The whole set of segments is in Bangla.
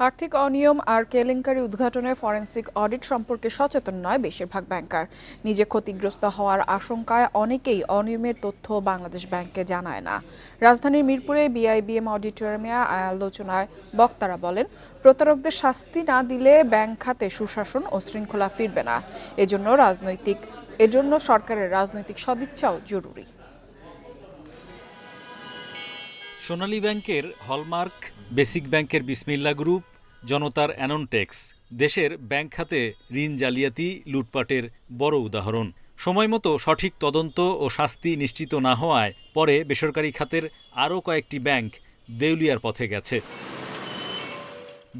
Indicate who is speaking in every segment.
Speaker 1: আর্থিক অনিয়ম আর কেলেঙ্কারি উদ্ঘাটনে ফরেন্সিক অডিট সম্পর্কে সচেতন নয় বেশিরভাগ ব্যাংকার। নিজে ক্ষতিগ্রস্ত হওয়ার আশঙ্কায় অনেকেই অনিয়মের তথ্য বাংলাদেশ ব্যাংকে জানায় না। রাজধানীর মিরপুরে বিআইবিএম অডিটোরিয়ামে আলোচনায় বক্তারা বলেন, প্রতারকদের শাস্তি না দিলে ব্যাংক খাতে সুশাসন ও শৃঙ্খলা ফিরবে না। এজন্য রাজনৈতিক এজন্য সরকারের রাজনৈতিক সদিচ্ছাও জরুরি।
Speaker 2: সোনালী ব্যাংকের হলমার্ক বেসিক ব্যাংকের বিসমিল্লা গ্রুপ, জনতার অ্যাননটেক্স দেশের ব্যাংক খাতে ঋণ জালিয়াতি লুটপাটের বড় উদাহরণ। সময়মতো সঠিক তদন্ত ও শাস্তি নিশ্চিত না হওয়ায় পরে বেসরকারি খাতের আরও কয়েকটি ব্যাংক দেউলিয়ার পথে গেছে।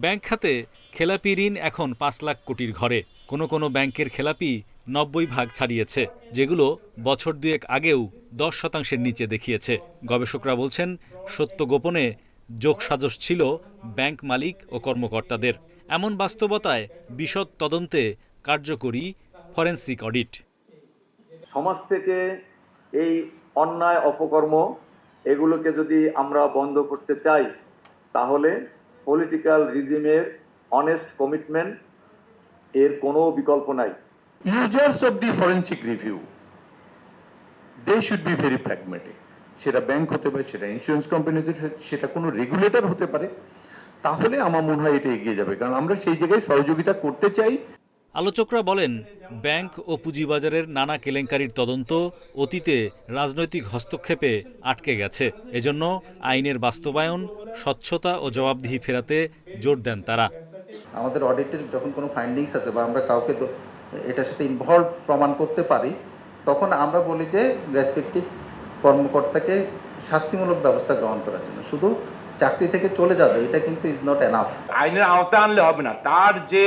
Speaker 2: ব্যাংক খাতে খেলাপি ঋণ এখন পাঁচ লাখ কোটির ঘরে। কোনো কোনো ব্যাংকের খেলাপি নব্বই ভাগ ছাড়িয়েছে, যেগুলো বছর দুয়েক আগেও দশ শতাংশের নিচে দেখিয়েছে। গবেষকরা বলছেন, সত্য গোপনে যোগসাজশ ছিল ব্যাংক মালিক ও কর্মকর্তাদের। এমন বাস্তবতায় বিশদ তদন্তে কার্যকরী ফরেন্সিক অডিট।
Speaker 3: সমাজ থেকে এই অন্যায় অপকর্ম, এগুলোকে যদি আমরা বন্ধ করতে চাই, তাহলে পলিটিক্যাল রিজিমের অনেস্ট কমিটমেন্ট এর কোনো বিকল্প নাই।
Speaker 4: Users of the forensic review. They should be very pragmatic. সেটা ব্যাংক হতে পারে সেটা ইন্স্যুরেন্স কোম্পানি হতে সেটা কোনো রেগুলেটর হতে পারে। তাহলে আমার মনে হয় এটা এগিয়ে যাবে। কারণ আমরা সেই জায়গায় সহযোগিতা করতে চাই।
Speaker 2: আলোচকরা বলেন ব্যাংক ও পুঁজিবাজারের নানা কেলেঙ্কারির তদন্ত অতীতে রাজনৈতিক হস্তক্ষেপে আটকে গেছে। এজন্য আইনের বাস্তবায়ন স্বচ্ছতা ও জবাবদিহি ফেরাতে জোর দেন তারা।
Speaker 5: আমাদের অডিটের যখন কোনো ফাইন্ডিংস আছে বা আমরা কাউকে এটার সাথে ইনভলভ প্রমাণ করতে পারি তখন আমরা বলি যে রেসপেক্টিভ কর্মকর্তাকে শাস্তিমূলক ব্যবস্থা গ্রহণ করার জন্য। শুধু চাকরি থেকে চলে যাবে এটা কিন্তু ইজ নট এনাফ
Speaker 6: আইনের আওতায় আনলে হবে না। তার যে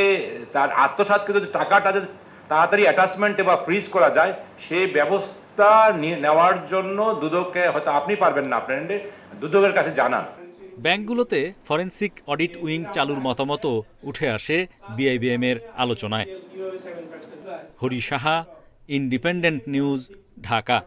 Speaker 6: তার আত্মসাৎকৃত যে টাকাটা যদি তাড়াতাড়ি অ্যাটাচমেন্টে বা ফ্রিজ করা যায় সেই ব্যবস্থা নেওয়ার জন্য দুদককে হয়তো আপনি পারবেন না আপনার এন্ডে দুদকের কাছে জানান।
Speaker 2: ব্যাংকগুলোতে ফরেন্সিক অডিট উইং চালুর মতামতও উঠে আসে বিআইবিএম এর আলোচনায়। Hari Saha independent news Dhaka.